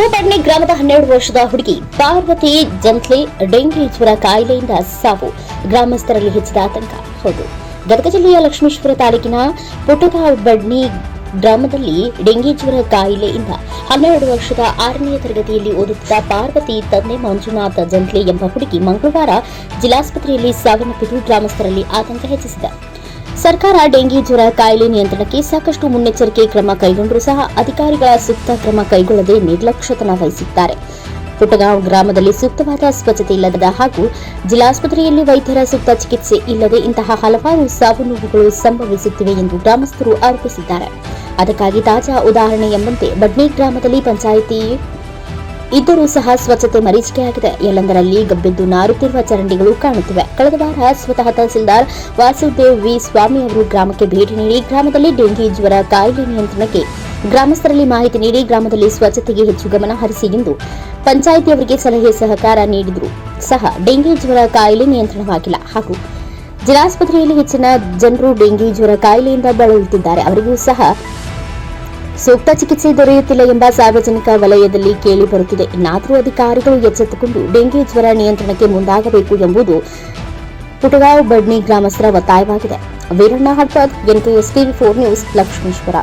ಬಸವಪಡ್ನೆ ಗ್ರಾಮದ ಹನ್ನೆರಡು ವರ್ಷದ ಹುಡುಗಿ ಪಾರ್ವತಿ ಜಂತ್ಲೆ ಡೆಂಗಿ ಜ್ವರ ಕಾಯಿಲೆಯಿಂದ ಸಾವು. ಗ್ರಾಮಸ್ಥರಲ್ಲಿ ಹೆಚ್ಚಿದ ಆತಂಕ. ಹೌದು. ಗದಗ ಜಿಲ್ಲೆಯ ಲಕ್ಷ್ಮೇಶ್ವರ ತಾಲೂಕಿನ ಬಡ್ನಿ ಗ್ರಾಮದಲ್ಲಿ ಡೆಂಗಿ ಜ್ವರ ಕಾಯಿಲೆಯಿಂದ ಹನ್ನೆರಡು ವರ್ಷದ ಆರನೇ ತರಗತಿಯಲ್ಲಿ ಓದುತ್ತಿದ್ದ ಪಾರ್ವತಿ ತಂದೆ ಮಂಜುನಾಥ ಜಂತ್ಲೆ ಎಂಬ ಹುಡುಗಿ ಮಂಗಳವಾರ ಜಿಲ್ಲಾಸ್ಪತ್ರೆಯಲ್ಲಿ ಸಾವನ್ನಪ್ಪಿದ್ದು ಗ್ರಾಮಸ್ಥರಲ್ಲಿ ಆತಂಕ ಹೆಚ್ಚಿಸಿದೆ. ಸರ್ಕಾರ ಡೆಂಗಿ ಜ್ವರ ಕಾಯಿಲೆ ನಿಯಂತ್ರಣಕ್ಕೆ ಸಾಕಷ್ಟು ಮುನ್ನೆಚ್ಚರಿಕೆ ಕ್ರಮ ಕೈಗೊಂಡರೂ ಸಹ ಅಧಿಕಾರಿಗಳ ಸೂಕ್ತ ಕ್ರಮ ಕೈಗೊಳ್ಳದೆ ನಿರ್ಲಕ್ಷ್ಯತನ ವಹಿಸಿದ್ದಾರೆ. ಪುಟಗಾಂವ್ ಗ್ರಾಮದಲ್ಲಿ ಸೂಕ್ತವಾದ ಸ್ವಚ್ಛತೆ ಇಲ್ಲದ ಹಾಗೂ ಜಿಲ್ಲಾಸ್ಪತ್ರೆಯಲ್ಲಿ ವೈದ್ಯರ ಸೂಕ್ತ ಚಿಕಿತ್ಸೆ ಇಲ್ಲದೆ ಇಂತಹ ಹಲವಾರು ಸಾವು ನೋವುಗಳು ಸಂಭವಿಸುತ್ತಿವೆ ಎಂದು ಗ್ರಾಮಸ್ಥರು ಆರೋಪಿಸಿದ್ದಾರೆ. ಅದಕ್ಕಾಗಿ ತಾಜಾ ಉದಾಹರಣೆ ಎಂಬಂತೆ ಬಡ್ನಿ ಗ್ರಾಮದಲ್ಲಿ ಪಂಚಾಯಿತಿ ಇದ್ದರೂ ಸಹ ಸ್ವಚ್ಛತೆ ಮರೀಚಿಕೆಯಾಗಿದೆ ಎಲ್ಲೆಂದರಲ್ಲಿ ಗಬ್ಬೆದ್ದು ನಾರುತ್ತಿರುವ ಚರಂಡಿಗಳು ಕಾಣುತ್ತಿವೆ. ಕಳೆದ ವಾರ ಸ್ವತಃ ತಹಸೀಲ್ದಾರ್ ವಾಸುದೇವ್ ವಿ. ಸ್ವಾಮಿ ಅವರು ಗ್ರಾಮಕ್ಕೆ ಭೇಟಿ ನೀಡಿ ಗ್ರಾಮದಲ್ಲಿ ಡೆಂಗಿ ಜ್ವರ ಕಾಯಿಲೆ ನಿಯಂತ್ರಣಕ್ಕೆ ಗ್ರಾಮಸ್ಥರಲ್ಲಿ ಮಾಹಿತಿ ನೀಡಿ ಗ್ರಾಮದಲ್ಲಿ ಸ್ವಚ್ಛತೆಗೆ ಹೆಚ್ಚು ಗಮನ ಹರಿಸಿ ಎಂದು ಪಂಚಾಯಿತಿಯವರಿಗೆ ಸಲಹೆ ಸಹಕಾರ ನೀಡಿದರು. ಸಹ ಡೆಂಗಿ ಜ್ವರ ಕಾಯಿಲೆ ನಿಯಂತ್ರಣವಾಗಿಲ್ಲ. ಹಾಗೂ ಜಿಲ್ಲಾಸ್ಪತ್ರೆಯಲ್ಲಿ ಹೆಚ್ಚಿನ ಜನರು ಡೆಂಗಿ ಜ್ವರ ಕಾಯಿಲೆಯಿಂದ ಬಳಲುತ್ತಿದ್ದಾರೆ. ಅವರಿಗೂ ಸಹ ಸೂಕ್ತ ಚಿಕಿತ್ಸೆ ದೊರೆಯುತ್ತಿಲ್ಲ ಎಂಬ ಸಾರ್ವಜನಿಕ ವಲಯದಲ್ಲಿ ಕೇಳಿ ಬರುತ್ತಿದೆ. ಇನ್ನಾದರೂ ಅಧಿಕಾರಿಗಳು ಎಚ್ಚೆತ್ತುಕೊಂಡು ಡೆಂಗಿ ಜ್ವರ ನಿಯಂತ್ರಣಕ್ಕೆ ಮುಂದಾಗಬೇಕು ಎಂಬುದು ಪುಟಗಾವ್ ಬಡ್ನಿ ಗ್ರಾಮಸ್ಥರ ಒತ್ತಾಯವಾಗಿದೆ. Veeranna Hadpad NKS TV, four news, Lakshmeshwar.